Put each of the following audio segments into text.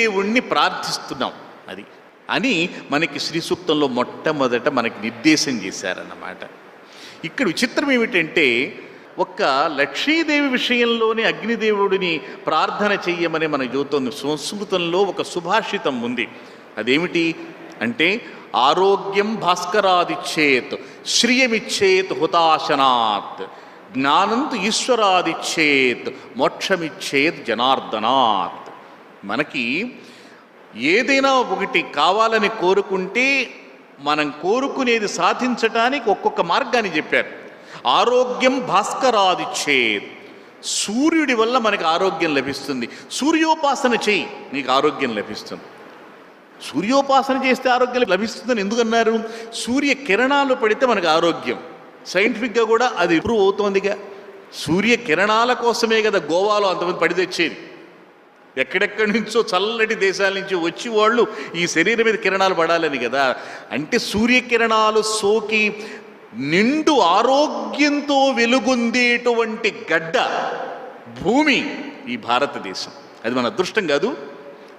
దేవుణ్ణి ప్రార్థిస్తున్నాం అది అని మనకి శ్రీ సూక్తంలో మొట్టమొదట మనకి నిర్దేశం చేశారన్నమాట. ఇక్కడ విచిత్రం ఏమిటంటే ఒక్క లక్ష్మీదేవి విషయంలోనే అగ్నిదేవుడిని ప్రార్థన చెయ్యమని మన చూస్తుంది సంస్కృతంలో ఒక సుభాషితం ఉంది. అదేమిటి అంటే ఆరోగ్యం భాస్కరాదిచ్చేత్ శ్రియమిచ్చేత్ హుతాశనాత్ జ్ఞానంతు ఈశ్వరాదిచ్చేత్ మోక్షమిచ్చేత్ జనార్దనాత్. మనకి ఏదైనా ఒకటి కావాలని కోరుకుంటే మనం కోరుకునేది సాధించటానికి ఒక్కొక్క మార్గాన్ని చెప్పారు. ఆరోగ్యం భాస్కరాదిచ్చేత్ సూర్యుడి వల్ల మనకి ఆరోగ్యం లభిస్తుంది. సూర్యోపాసన చేయి నీకు ఆరోగ్యం లభిస్తుంది. సూర్యోపాసన చేస్తే ఆరోగ్యం లభిస్తుందని ఎందుకన్నారు? సూర్య కిరణాలు పడితే మనకు ఆరోగ్యం. సైంటిఫిక్గా కూడా అది ఇంప్రూవ్ అవుతోందిగా. సూర్య కిరణాల కోసమే కదా గోవాలో అంతమంది పడి తెచ్చేది. ఎక్కడెక్కడి నుంచో చల్లటి దేశాల నుంచి వచ్చి వాళ్ళు ఈ శరీరం మీద కిరణాలు పడాలని కదా. అంటే సూర్యకిరణాలు సోకి నిండు ఆరోగ్యంతో వెలుగొందేటువంటి గడ్డ భూమి ఈ భారతదేశం. అది మన అదృష్టం కాదు.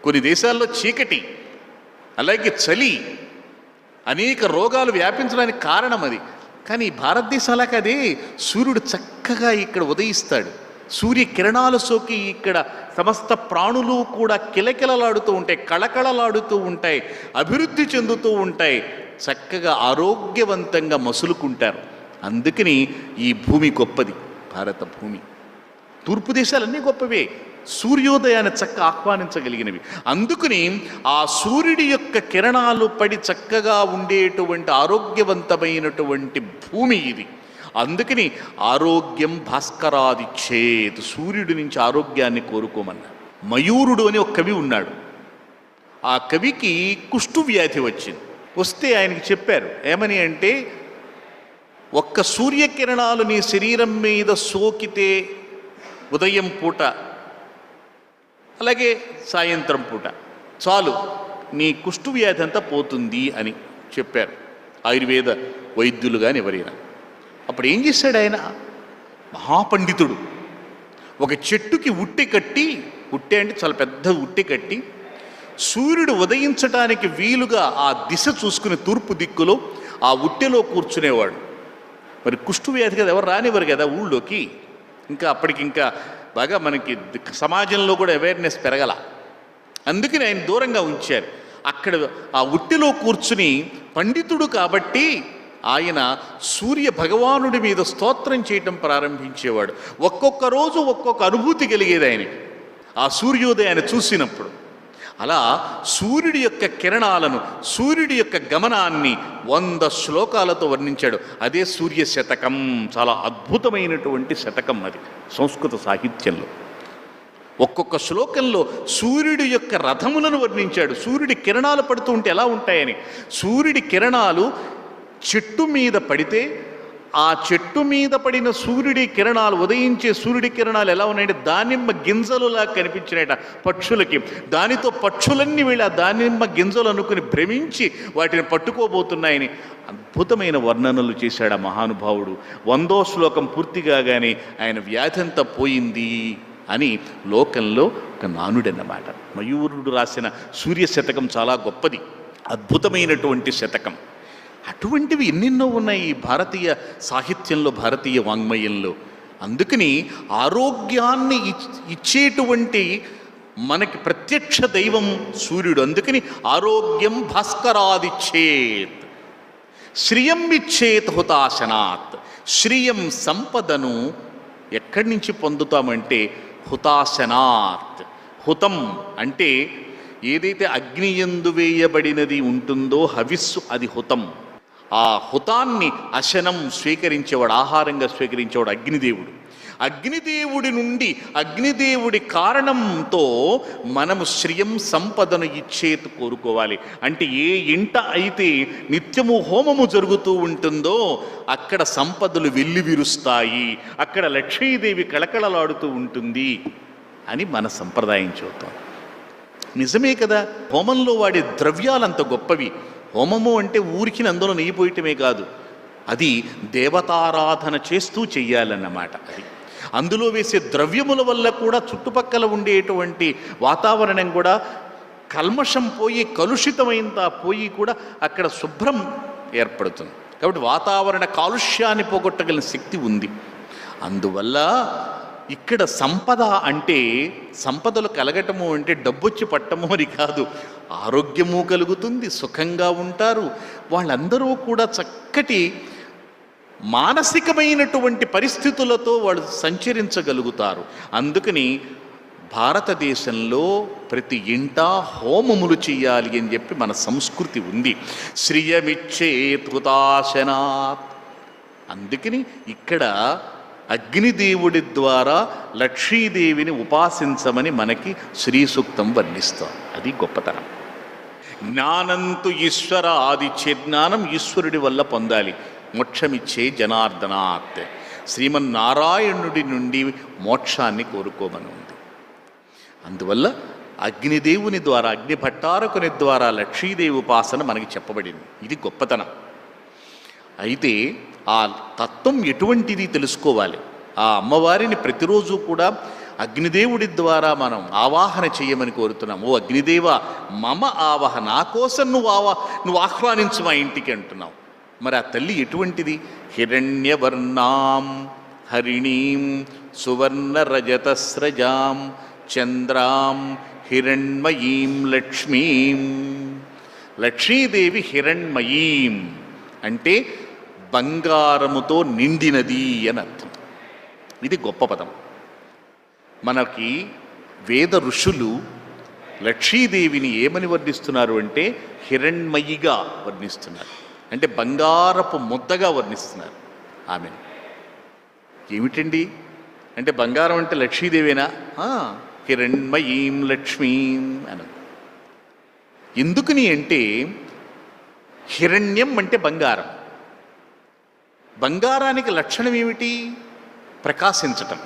కొన్ని దేశాల్లో చీకటి అలాగే చలి అనేక రోగాలు వ్యాపించడానికి కారణం అది. కానీ ఈ భారతదేశం అలా కాదే. సూర్యుడు చక్కగా ఇక్కడ ఉదయిస్తాడు. సూర్య కిరణాలు సోకి ఇక్కడ సమస్త ప్రాణులు కూడా కిలకిలలాడుతూ ఉంటాయి కళకళలాడుతూ ఉంటాయి అభివృద్ధి చెందుతూ ఉంటాయి. చక్కగా ఆరోగ్యవంతంగా మసులుకుంటారు. అందుకని ఈ భూమి గొప్పది భారత భూమి. తూర్పు దేశాలన్నీ గొప్పవే. సూర్యోదయాన్ని చక్క ఆహ్వానించగలిగినవి. అందుకని ఆ సూర్యుడి యొక్క కిరణాలు పడి చక్కగా ఉండేటువంటి ఆరోగ్యవంతమైనటువంటి భూమి ఇది. అందుకని ఆరోగ్యం భాస్కరాదిచ్చేత్ సూర్యుడి నుంచి ఆరోగ్యాన్ని కోరుకోమన్నా. మయూరుడు అని ఒక కవి ఉన్నాడు. ఆ కవికి కుష్టు వ్యాధి వచ్చింది. వస్తే ఆయనకి చెప్పారు ఏమని అంటే ఒక్క సూర్యకిరణాలు నీ శరీరం మీద సోకితే ఉదయం పూట అలాగే సాయంత్రం పూట చాలు నీ కుష్టు వ్యాధి అంతా పోతుంది అని చెప్పారు. ఆయుర్వేద వైద్యులు కానీ ఎవరైనా. అప్పుడు ఏం చేశాడు ఆయన? మహాపండితుడు. ఒక చెట్టుకి ఉట్టి కట్టి ఉట్టె అంటే చాలా పెద్ద ఉట్టి కట్టి సూర్యుడు ఉదయించటానికి వీలుగా ఆ దిశ చూసుకుని తూర్పు దిక్కులో ఆ ఉట్టెలో కూర్చునేవాడు. మరి కుష్టు వ్యాధి కదా ఎవరు రానివ్వరు కదా ఊళ్ళోకి. ఇంకా అప్పటికి ఇంకా బాగా మనకి సమాజంలో కూడా అవేర్నెస్ పెరగల. అందుకని ఆయన దూరంగా ఉంచారు. అక్కడ ఆ ఉట్టిలో కూర్చుని పండితుడు కాబట్టి ఆయన సూర్య భగవానుడి మీద స్తోత్రం చేయటం ప్రారంభించేవాడు. ఒక్కొక్క రోజు ఒక్కొక్క అనుభూతి కలిగేది ఆయనకి. ఆ సూర్యోదయాన్ని చూసినప్పుడు. అలా సూర్యుడి యొక్క కిరణాలను సూర్యుడి యొక్క గమనాన్ని వంద శ్లోకాలతో వర్ణించాడు. అదే సూర్య శతకం. చాలా అద్భుతమైనటువంటి శతకం అది సంస్కృత సాహిత్యంలో. ఒక్కొక్క శ్లోకంలో సూర్యుడి యొక్క రథములను వర్ణించాడు. సూర్యుడి కిరణాలు పడుతూ ఉంటే ఎలా ఉంటాయని? సూర్యుడి కిరణాలు చెట్టు మీద పడితే ఆ చెట్టు మీద పడిన సూర్యుడి కిరణాలు ఉదయించే సూర్యుడి కిరణాలు ఎలా ఉన్నాయంటే దానిమ్మ గింజలులా కనిపించినాయట పక్షులకి. దానితో పక్షులన్నీ వీళ్ళ ఆ దానిమ్మ గింజలు అనుకుని భ్రమించి వాటిని పట్టుకోబోతున్నాయని అద్భుతమైన వర్ణనలు చేశాడు ఆ మహానుభావుడు. వందో శ్లోకం పూర్తి కాగానే ఆయన వ్యాధి పోయింది అని లోకంలో ఒక నానుడన్నమాట. మయూరుడు రాసిన సూర్య శతకం చాలా గొప్పది. అద్భుతమైనటువంటి శతకం. అటువంటివి ఎన్నెన్నో ఉన్నాయి భారతీయ సాహిత్యంలో భారతీయ వాంగ్మయంలో. అందుకని ఆరోగ్యాన్ని ఇచ్చేటువంటి మనకి ప్రత్యక్ష దైవం సూర్యుడు. అందుకని ఆరోగ్యం భాస్కరాదిచ్చేత్ శ్రియం ఇచ్చేత్ హుతాశనాత్. శ్రియం సంపదను ఎక్కడి నుంచి పొందుతామంటే హుతాశనాత్. హుతం అంటే ఏదైతే అగ్ని ఎందు వేయబడినది ఉంటుందో హవిస్సు అది హుతం. ఆ హుతాన్ని అశనం స్వీకరించేవాడు ఆహారంగా స్వీకరించేవాడు అగ్నిదేవుడు. అగ్నిదేవుడి నుండి అగ్నిదేవుడి కారణంతో మనము శ్రియం సంపదను ఇచ్చేది కోరుకోవాలి. అంటే ఏ ఇంట అయితే నిత్యము హోమము జరుగుతూ ఉంటుందో అక్కడ సంపదలు వెల్లి విరుస్తాయి. అక్కడ లక్ష్మీదేవి కళకళలాడుతూ ఉంటుంది అని మన సంప్రదాయం చూద్దాం నిజమే కదా? హోమంలో వాడే ద్రవ్యాలంత గొప్పవి. హోమము అంటే ఊరికి అందులో నెయ్యి పోయటమే కాదు. అది దేవతారాధన చేస్తూ చెయ్యాలన్నమాట అది. అందులో వేసే ద్రవ్యముల వల్ల కూడా చుట్టుపక్కల ఉండేటువంటి వాతావరణం కూడా కల్మషం పోయి కలుషితమైందా పోయి కూడా అక్కడ శుభ్రం ఏర్పడుతుంది. కాబట్టి వాతావరణ కాలుష్యాన్ని పోగొట్టగలిగిన శక్తి ఉంది. అందువల్ల ఇక్కడ సంపద అంటే సంపదలు కలగటము అంటే డబ్బొచ్చి పట్టము అని కాదు. ఆరోగ్యము కలుగుతుంది సుఖంగా ఉంటారు. వాళ్ళందరూ కూడా చక్కటి మానసికమైనటువంటి పరిస్థితులతో వాళ్ళు సంచరించగలుగుతారు. అందుకని భారతదేశంలో ప్రతి ఇంటా హోమములు చేయాలి అని చెప్పి మన సంస్కృతి ఉంది. శ్రియమిచ్చేతుతాశనాత్ అందుకని ఇక్కడ అగ్నిదేవుడి ద్వారా లక్ష్మీదేవిని ఉపాసించమని మనకి శ్రీ సూక్తం వర్ణిస్తాం అది గొప్పతనం. జ్ఞానంతు ఈశ్వర ఆదిచ్చే జ్ఞానం ఈశ్వరుడి వల్ల పొందాలి. మోక్షమిచ్చే జనార్దనాత్ శ్రీమన్నారాయణుడి నుండి మోక్షాన్ని కోరుకోమని ఉంది అందువల్ల అగ్నిదేవుని ద్వారా అగ్ని భట్టారకుని ద్వారా లక్ష్మీదేవి ఉపాసన మనకి చెప్పబడింది. ఇది గొప్పతనం. అయితే ఆ తత్వం ఎటువంటిది తెలుసుకోవాలి. ఆ అమ్మవారిని ప్రతిరోజు కూడా అగ్నిదేవుడి ద్వారా మనం ఆవాహన చేయమని కోరుతున్నాం ఓ అగ్నిదేవ మమ ఆవాహ నా కోసం నువ్వు ఆవా నువ్వు ఆహ్వానించు మా ఇంటికి అంటున్నావు. మరి ఆ తల్లి ఎటువంటిది? హిరణ్యవర్ణాం హరిణీం సువర్ణ రజతస్రజాం చంద్రాం హిరణ్మయీం లక్ష్మీం. లక్ష్మీదేవి హిరణ్మయీం అంటే బంగారముతో నిండినది అని అర్థం. ఇది గొప్ప పదం. మనకి వేద ఋషులు లక్ష్మీదేవిని ఏమని వర్ణిస్తున్నారు అంటే హిరణ్మయిగా వర్ణిస్తున్నారు. అంటే బంగారపు ముద్దగా వర్ణిస్తున్నారు ఆమె. ఏమిటండి? అంటే బంగారం అంటే లక్ష్మీదేవేనా హిరణ్మయీం లక్ష్మీం అని ఎందుకుని అంటే హిరణ్యం అంటే బంగారం. బంగారానికి లక్షణం ఏమిటి? ప్రకాశించటం.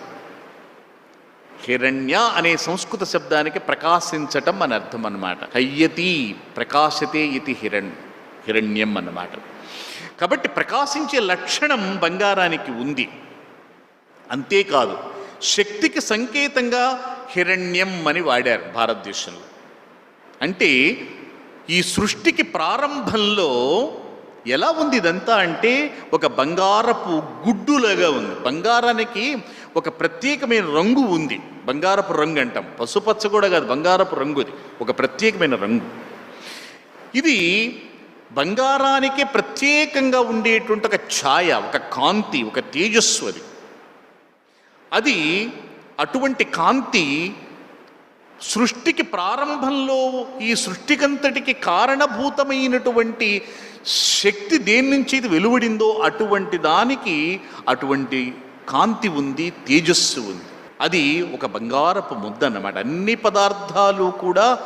హిరణ్య అనే సంస్కృత శబ్దానికి ప్రకాశించటం అని అర్థం అన్నమాట. హయ్యతి ప్రకాశతే ఇది హిరణ్ హిరణ్యం అన్నమాట. కాబట్టి ప్రకాశించే లక్షణం బంగారానికి ఉంది. అంతేకాదు శక్తికి సంకేతంగా హిరణ్యం అని వాడారు భారతదేశంలో. అంటే ఈ సృష్టికి ప్రారంభంలో ఎలా ఉంది ఇదంతా అంటే ఒక బంగారపు గుడ్డులాగా ఉంది. బంగారానికి ఒక ప్రత్యేకమైన రంగు ఉంది. బంగారపు రంగు అంటాం. పసుపచ్చ కూడా కాదు బంగారపు రంగుది ఒక ప్రత్యేకమైన రంగు. ఇది బంగారానికి ప్రత్యేకంగా ఉండేటువంటి ఒక ఛాయ ఒక కాంతి ఒక తేజస్సు అది. అది అటువంటి కాంతి సృష్టికి ప్రారంభంలో ఈ సృష్టికంతటికి కారణభూతమైనటువంటి శక్తి దేని నుంచి ఇది వెలువడిందో అటువంటి దానికి అటువంటి కాంతి ఉంది తేజస్సు ఉంది. అది ఒక బంగారపు ముద్ద అన్నమాట. అన్ని పదార్థాలు కూడా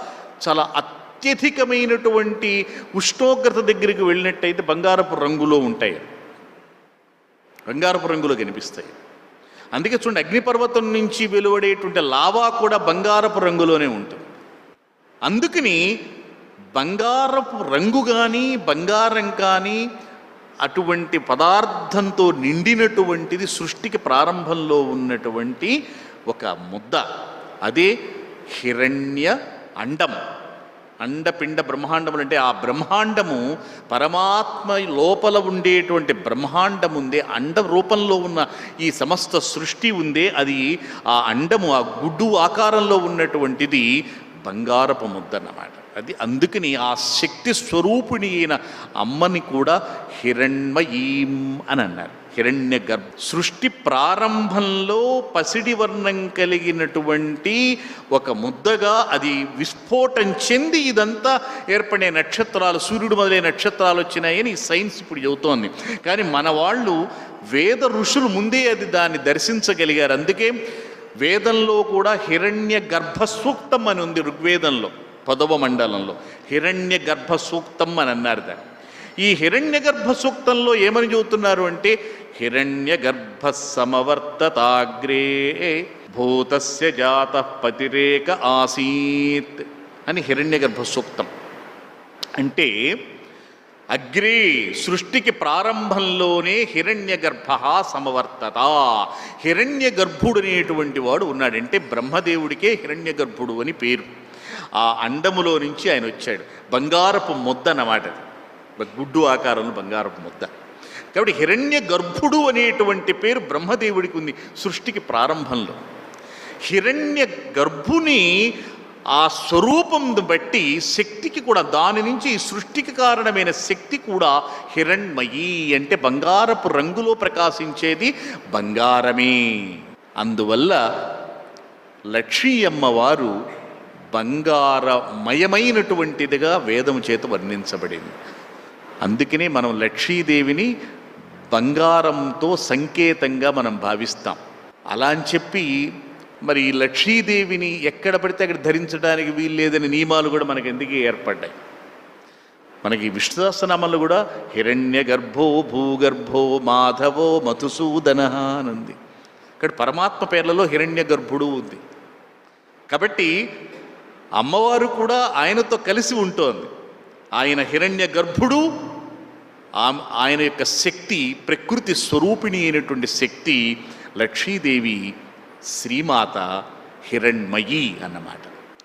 చాలా అత్యధికమైనటువంటి ఉష్ణోగ్రత దగ్గరికి వెళ్ళినట్టయితే బంగారపు రంగులో ఉంటాయి. బంగారపు రంగులో కనిపిస్తాయి. అందుకే చూడండి అగ్నిపర్వతం నుంచి వెలువడేటువంటి లావా కూడా బంగారపు రంగులోనే ఉంటుంది. అందుకని బంగారపు రంగు కానీ బంగారం కానీ అటువంటి పదార్థంతో నిండినటువంటిది సృష్టికి ప్రారంభంలో ఉన్నటువంటి ఒక ముద్ద. అదే హిరణ్య అండం. అండపిండ బ్రహ్మాండములు అంటే ఆ బ్రహ్మాండము పరమాత్మ లోపల ఉండేటువంటి బ్రహ్మాండం ఉందే అండ రూపంలో ఉన్న ఈ సమస్త సృష్టి ఉందే అది ఆ అండము ఆ గుడ్డు ఆకారంలో ఉన్నటువంటిది బంగారపు ముద్ద అన్నమాట. అది అందుకని ఆ శక్తి స్వరూపిణి అయిన అమ్మని కూడా హిరణ్మయీం అని అన్నారు. హిరణ్య గర్భ సృష్టి ప్రారంభంలో పసిడి వర్ణం కలిగినటువంటి ఒక ముద్దగా అది విస్ఫోటం చెంది ఇదంతా ఏర్పడే నక్షత్రాలు సూర్యుడు మొదలైన నక్షత్రాలు వచ్చినాయని సైన్స్ ఇప్పుడు చెబుతోంది. కానీ మన వాళ్ళు వేద ఋషులు ముందే అది దాన్ని దర్శించగలిగారు. అందుకే వేదంలో కూడా హిరణ్య గర్భ సూక్తం అని ఉంది ఋగ్వేదంలో. పదవ మండలంలో. హిరణ్య గర్భ సూక్తం అని అన్నారు దాన్ని. ఈ హిరణ్య గర్భ సూక్తంలో ఏమని చెబుతున్నారు అంటే హిరణ్య గర్భ సమవర్తతాగ్రే భూతస్య జాత పతిరేక ఆసీత్ అని హిరణ్య గర్భ సూక్తం. అంటే అగ్రే సృష్టికి ప్రారంభంలోనే హిరణ్య గర్భ సమవర్తత. హిరణ్య గర్భుడు అనేటువంటి వాడు ఉన్నాడంటే బ్రహ్మదేవుడికే హిరణ్య గర్భుడు అని పేరు. ఆ అండములో నుంచి ఆయన వచ్చాడు. బంగారపు ముద్ద అన్నమాట అది. గుడ్డు ఆకారంలో బంగారపు ముద్ద. కాబట్టి హిరణ్య గర్భుడు అనేటువంటి పేరు బ్రహ్మదేవుడికి ఉంది సృష్టికి ప్రారంభంలో. హిరణ్య గర్భుని ఆ స్వరూపం బట్టి శక్తికి కూడా దాని నుంచి ఈ సృష్టికి కారణమైన శక్తి కూడా హిరణ్మయి అంటే బంగారపు రంగులో ప్రకాశించేది బంగారమే. అందువల్ల లక్ష్మీ అమ్మవారు బంగారమయమైనటువంటిదిగా వేదం చేత వర్ణించబడింది. అందుకనే మనం లక్ష్మీదేవిని బంగారంతో సంకేతంగా మనం భావిస్తాం. అలా అని చెప్పి మరి ఈ లక్ష్మీదేవిని ఎక్కడ పడితే అక్కడ ధరించడానికి వీలు లేదని నియమాలు కూడా మనకి ఎందుకు ఏర్పడ్డాయి? మనకి విష్ణుదాసనామాలు కూడా హిరణ్య గర్భో భూగర్భో మాధవో మధుసూదన అని ఉంది. ఇక్కడ పరమాత్మ పేర్లలో హిరణ్య గర్భుడు ఉంది. కాబట్టి అమ్మవారు కూడా ఆయనతో కలిసి ఉంటోంది. ఆయన హిరణ్య గర్భుడు ఆమ్- ఆయన యొక్క శక్తి ప్రకృతి స్వరూపిణి అయినటువంటి శక్తి లక్ష్మీదేవి శ్రీమాత హిరణ్మయి అన్నమాట.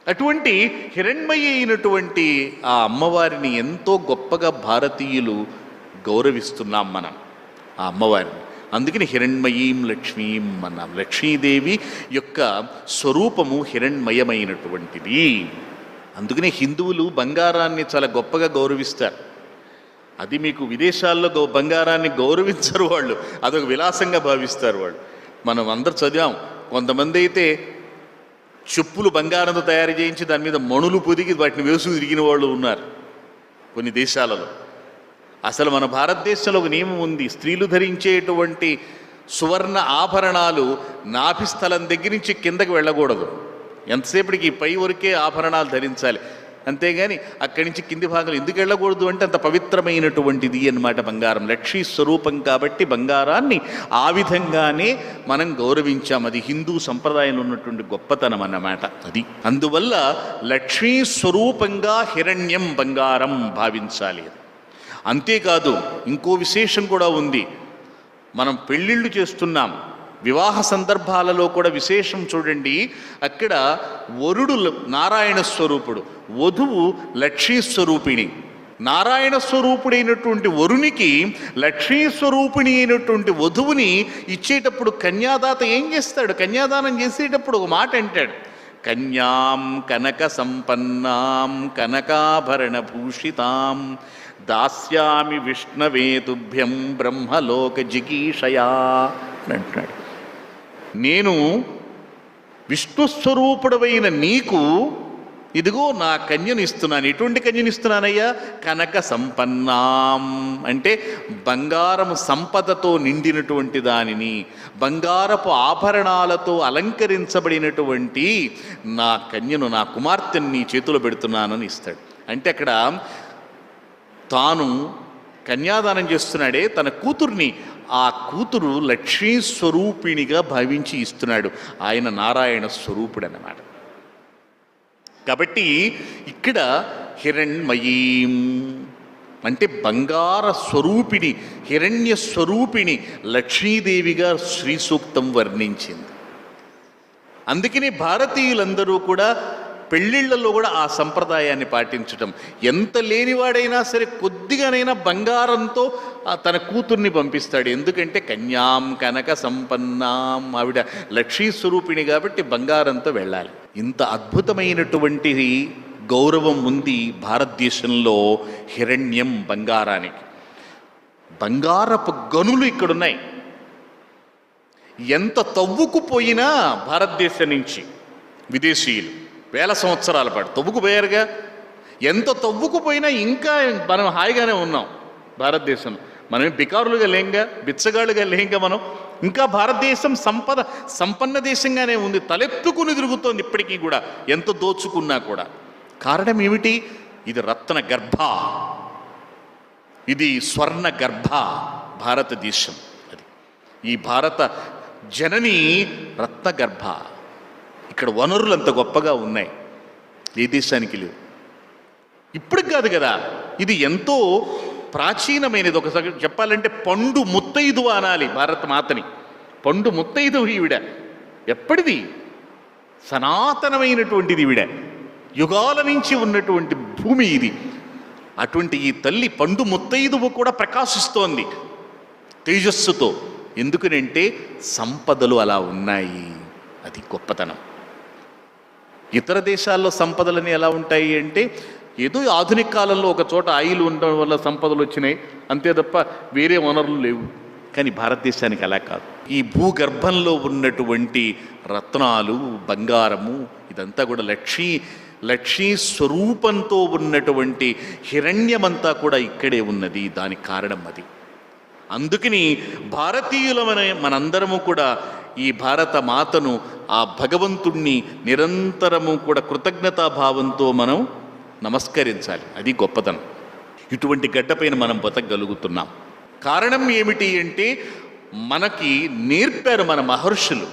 అటువంటి హిరణ్మయి అయినటువంటి ఆ అమ్మవారిని ఎంతో గొప్పగా భారతీయులు గౌరవిస్తున్నాం మనం ఆ అమ్మవారిని. అందుకని హిరణ్మయీం లక్ష్మీం అన్నాం. లక్ష్మీదేవి యొక్క స్వరూపము హిరణ్మయమైనటువంటిది. అందుకనే హిందువులు బంగారాన్ని చాలా గొప్పగా గౌరవిస్తారు. అది మీకు విదేశాల్లో గౌ బంగారాన్ని గౌరవించరు వాళ్ళు. అదొక విలాసంగా భావిస్తారు వాళ్ళు. మనం అందరు చదివాం. కొంతమంది అయితే చెప్పులు బంగారంతో తయారు చేయించి దాని మీద మణులు పొదిగి వాటిని వేసు తిరిగిన వాళ్ళు ఉన్నారు. కొన్ని దేశాలలో. అసలు మన భారతదేశంలో ఒక నియమం ఉంది. స్త్రీలు ధరించేటువంటి సువర్ణ ఆభరణాలు నాభిస్థలం దగ్గర నుంచి కిందకి వెళ్ళకూడదు. ఎంతసేపటికి పై వరకే ఆభరణాలు ధరించాలి. అంతేగాని అక్కడి నుంచి కింది భాగం ఎందుకు వెళ్ళకూడదు అంటే అంత పవిత్రమైనటువంటిది అన్నమాట బంగారం. లక్ష్మీ స్వరూపం కాబట్టి బంగారాన్ని ఆ విధంగానే మనం గౌరవించాం. అది హిందూ సంప్రదాయంలో ఉన్నటువంటి గొప్పతనం అన్నమాట అది. అందువల్ల లక్ష్మీ స్వరూపంగా హిరణ్యం బంగారం భావించాలి అది. అంతేకాదు ఇంకో విశేషం కూడా ఉంది. మనం పెళ్ళిళ్ళు చేస్తున్నాం. వివాహ సందర్భాలలో కూడా విశేషం చూడండి. అక్కడ వరుడు నారాయణ స్వరూపుడు వధువు లక్ష్మీ స్వరూపిణి. నారాయణ స్వరూపుడైనటువంటి వరునికి లక్ష్మీ స్వరూపిణి అయినటువంటి వధువుని ఇచ్చేటప్పుడు కన్యాదాత ఏం చేస్తాడు? కన్యాదానం చేసేటప్పుడు ఒక మాట అంటాడు. కన్యాం కనక సంపన్నాం కనకాభరణ భూషితాం దాస్యామి విష్ణవేతుభ్యం బ్రహ్మలోక జిగీషయా అని అంటున్నాడు. నేను విష్ణుస్వరూపుడవైన నీకు ఇదిగో నా కన్యను ఇస్తున్నాను. ఎటువంటి కన్యను ఇస్తున్నానయ్యా? కనక సంపన్నాం. అంటే బంగారము సంపదతో నిండినటువంటి దానిని బంగారపు ఆభరణాలతో అలంకరించబడినటువంటి నా కన్యను నా కుమార్తెను నీ చేతిలో పెడుతున్నానని ఇస్తాడు. అంటే అక్కడ తాను కన్యాదానం చేస్తున్నాడే తన కూతుర్ని. ఆ కూతురు లక్ష్మీ స్వరూపిణిగా భావించి ఇస్తున్నాడు. ఆయన నారాయణ స్వరూపుడు అన్నమాట కాబట్టి ఇక్కడ హిరణ్మయీం అంటే బంగార స్వరూపిణి హిరణ్య స్వరూపిణి లక్ష్మీదేవిగా శ్రీ సూక్తం వర్ణించింది. అందుకనే భారతీయులందరూ కూడా పెళ్ళిళ్ళలో కూడా ఆ సంప్రదాయాన్ని పాటించటం. ఎంత లేనివాడైనా సరే కొద్దిగానైనా బంగారంతో తన కూతుర్ని పంపిస్తాడు. ఎందుకంటే కన్యాం కనక సంపన్నాం ఆవిడ లక్ష్మీ స్వరూపిణి కాబట్టి బంగారంతో వెళ్ళాలి. ఇంత అద్భుతమైనటువంటి గౌరవం ఉంది భారతదేశంలో హిరణ్యం బంగారానికి. బంగారపు గనులు ఇక్కడున్నాయి. ఎంత తవ్వుకుపోయినా భారతదేశం నుంచి విదేశీయులు. వేల సంవత్సరాల పాటు తవ్వుకుపోయారుగా. ఎంత తవ్వుకుపోయినా ఇంకా మనం హాయిగానే ఉన్నాం భారతదేశంలో. మనం బికారులుగా లేంగా బిచ్చగాళ్ళుగా లేంగా మనం. ఇంకా భారతదేశం సంపద సంపన్న దేశంగానే ఉంది. తలెత్తుకుని తిరుగుతోంది ఇప్పటికీ కూడా. ఎంత దోచుకున్నా కూడా. కారణం ఏమిటి? ఇది రత్న గర్భ. ఇది స్వర్ణ గర్భ భారతదేశం. అది. ఈ భారత జనని రత్న గర్భ. ఇక్కడ వనరులు అంత గొప్పగా ఉన్నాయి. ఏ దేశానికి లేవు. ఇప్పటికి కాదు కదా ఇది ఎంతో ప్రాచీనమైనది. ఒక చెప్పాలంటే పండు ముత్తైదు అనాలి భారత మాతని. పండు ముత్తైదు ఈవిడ. ఎప్పటిది? సనాతనమైనటువంటిది ఈవిడ. యుగాల నుంచి ఉన్నటువంటి భూమి ఇది. అటువంటి ఈ తల్లి పండు ముత్తైదువు కూడా ప్రకాశిస్తోంది. తేజస్సుతో. ఎందుకనంటే సంపదలు అలా ఉన్నాయి. అది గొప్పతనం. ఇతర దేశాల్లో సంపదలని ఎలా ఉంటాయి అంటే ఏదో ఆధునిక కాలంలో ఒక చోట ఆయిల్ ఉండడం వల్ల సంపదలు వచ్చినాయి. అంతే తప్ప వేరే వనరులు లేవు. కానీ భారతదేశానికి అలా కాదు. ఈ భూగర్భంలో ఉన్నటువంటి రత్నాలు బంగారము ఇదంతా కూడా లక్ష్మీ లక్ష్మీ స్వరూపంతో ఉన్నటువంటి హిరణ్యమంతా కూడా ఇక్కడే ఉన్నది. దానికి కారణం అది. అందుకని భారతీయులమనే మనందరము కూడా ఈ భారత మాతను ఆ భగవంతుణ్ణి నిరంతరము కూడా కృతజ్ఞతాభావంతో మనం నమస్కరించాలి. అది గొప్పతనం. ఇటువంటి గడ్డపైన మనం బతకగలుగుతున్నాం. కారణం ఏమిటి అంటే మనకి నేర్పారు మన మహర్షులు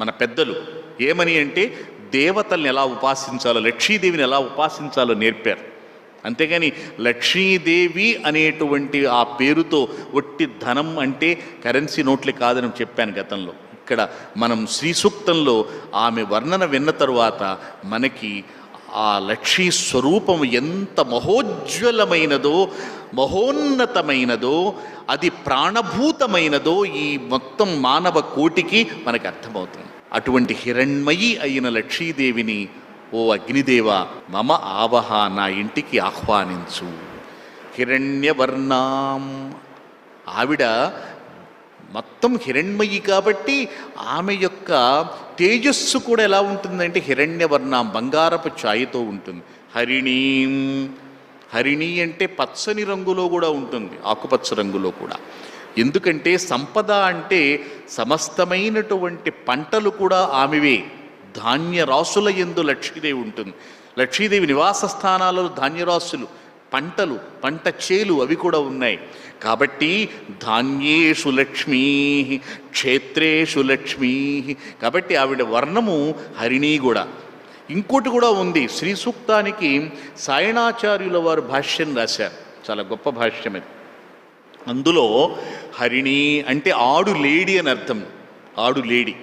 మన పెద్దలు. ఏమని అంటే దేవతల్ని ఎలా ఉపాసించాలో లక్ష్మీదేవిని ఎలా ఉపాసించాలో నేర్పారు. అంతేగాని లక్ష్మీదేవి అనేటువంటి ఆ పేరుతో ఒట్టి ధనం అంటే కరెన్సీ నోట్లే కాదని చెప్పాను గతంలో. ఇక్కడ మనం శ్రీ సూక్తంలో ఆమె వర్ణన విన్న తరువాత మనకి ఆ లక్ష్మీ స్వరూపం ఎంత మహోజ్వలమైనదో మహోన్నతమైనదో అది ప్రాణభూతమైనదో ఈ మొత్తం మానవ కోటికి మనకు అర్థమవుతుంది. అటువంటి హిరణ్మయి అయిన లక్ష్మీదేవిని ఓ అగ్నిదేవ మమ ఆవహ నా ఇంటికి ఆహ్వానించు. హిరణ్యవర్ణాం. ఆవిడ మొత్తం హిరణ్మయి కాబట్టి ఆమె యొక్క తేజస్సు కూడా ఎలా ఉంటుందంటే హిరణ్యవర్ణం బంగారపు ఛాయతో ఉంటుంది. హరిణీం హరిణి అంటే పచ్చని రంగులో కూడా ఉంటుంది ఆకుపచ్చ రంగులో కూడా. ఎందుకంటే సంపద అంటే సమస్తమైనటువంటి పంటలు కూడా ఆమెవే ధాన్య రాసుల ఎందు లక్ష్మీదేవి ఉంటుంది. లక్ష్మీదేవి నివాస స్థానాలలో ధాన్యరాశులు పంటలు పంట చేలు అవి కూడా ఉన్నాయి. కాబట్టి ధాన్యేషు లక్ష్మీ క్షేత్రేషు లక్ష్మీ. కాబట్టి ఆవిడ వర్ణము హరిణీ కూడా. ఇంకోటి కూడా ఉంది. శ్రీ సూక్తానికి సాయణాచార్యుల వారు భాష్యం రాశారు. చాలా గొప్ప భాష్యం ఇది. అందులో హరిణి అంటే ఆడు లేడీ అని అర్థం. ఆడు లేడీ.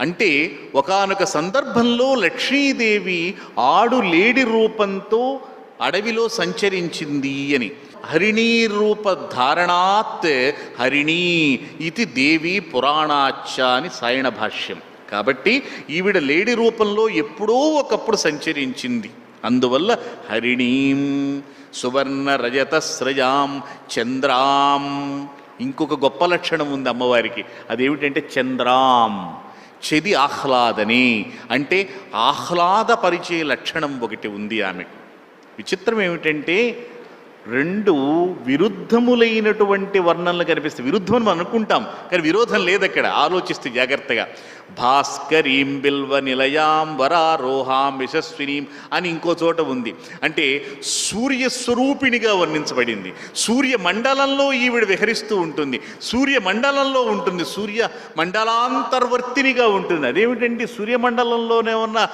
అంటే ఒకానొక సందర్భంలో లక్ష్మీదేవి ఆడు లేడి రూపంతో అడవిలో సంచరించింది అని. హరిణీ రూప ధారణాత్ హరిణీ ఇది దేవి పురాణాచ అని సాయణ భాష్యం. కాబట్టి ఈవిడ లేడి రూపంలో ఎప్పుడో ఒకప్పుడు సంచరించింది. అందువల్ల హరిణీం సువర్ణ రజత స్రజాం చంద్రాం. ఇంకొక గొప్ప లక్షణం ఉంది అమ్మవారికి. అదేమిటంటే చంద్రాం. చెది ఆహ్లాదని. అంటే ఆహ్లాదపరిచే లక్షణం ఒకటి ఉంది ఆమెకు. విచిత్రం ఏమిటంటే రెండు విరుద్ధములైనటువంటి వర్ణనలు కనిపిస్తాయి. విరుద్ధం మనం అనుకుంటాం కానీ విరోధం లేదు అక్కడ. ఆలోచిస్తే జాగ్రత్తగా. భాస్కరీం బిల్వ నిలయాం వరారోహాం యశస్వినీం అని ఇంకో చోట ఉంది. అంటే సూర్యస్వరూపిణిగా వర్ణించబడింది. సూర్య మండలంలో ఈవిడ విహరిస్తూ ఉంటుంది. సూర్య మండలంలో ఉంటుంది. సూర్య మండలాంతర్వర్తినిగా ఉంటుంది. అదేమిటండి సూర్యమండలంలోనే ఉన్న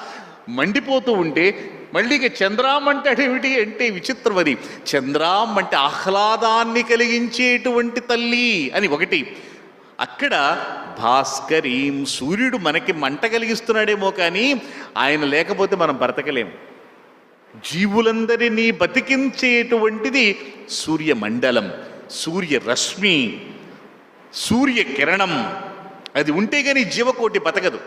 మండిపోతూ ఉంటే మళ్ళీ ఇక చంద్రాం అంటే అదేమిటి అంటే విచిత్రం అది చంద్రాం అంటే ఆహ్లాదాన్ని కలిగించేటువంటి తల్లి అని ఒకటి. అక్కడ భాస్కరీం సూర్యుడు మనకి మంట కలిగిస్తున్నాడేమో కానీ ఆయన లేకపోతే మనం బ్రతకలేం. జీవులందరినీ బతికించేటువంటిది సూర్యమండలం సూర్య సూర్యకిరణం. సూర్య కిరణం అది ఉంటే కానీ జీవకోటి బతకదు.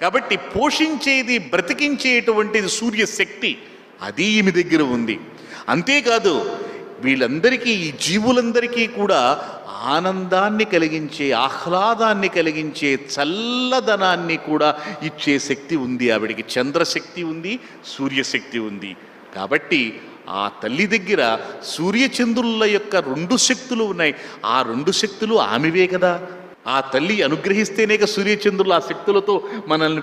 కాబట్టి పోషించేది బ్రతికించేటువంటిది సూర్యశక్తి అది ఈమె దగ్గర ఉంది. అంతేకాదు వీళ్ళందరికీ ఈ జీవులందరికీ కూడా ఆనందాన్ని కలిగించే ఆహ్లాదాన్ని కలిగించే చల్లదనాన్ని కూడా ఇచ్చే శక్తి ఉంది. ఆవిడికి చంద్రశక్తి ఉంది సూర్యశక్తి ఉంది. కాబట్టి ఆ తల్లి దగ్గర సూర్యచంద్రుల యొక్క రెండు శక్తులు ఉన్నాయి. ఆ రెండు శక్తులు ఆమెవే కదా? ఆ తల్లి అనుగ్రహిస్తేనే సూర్యచంద్రులు ఆ శక్తులతో మనల్ని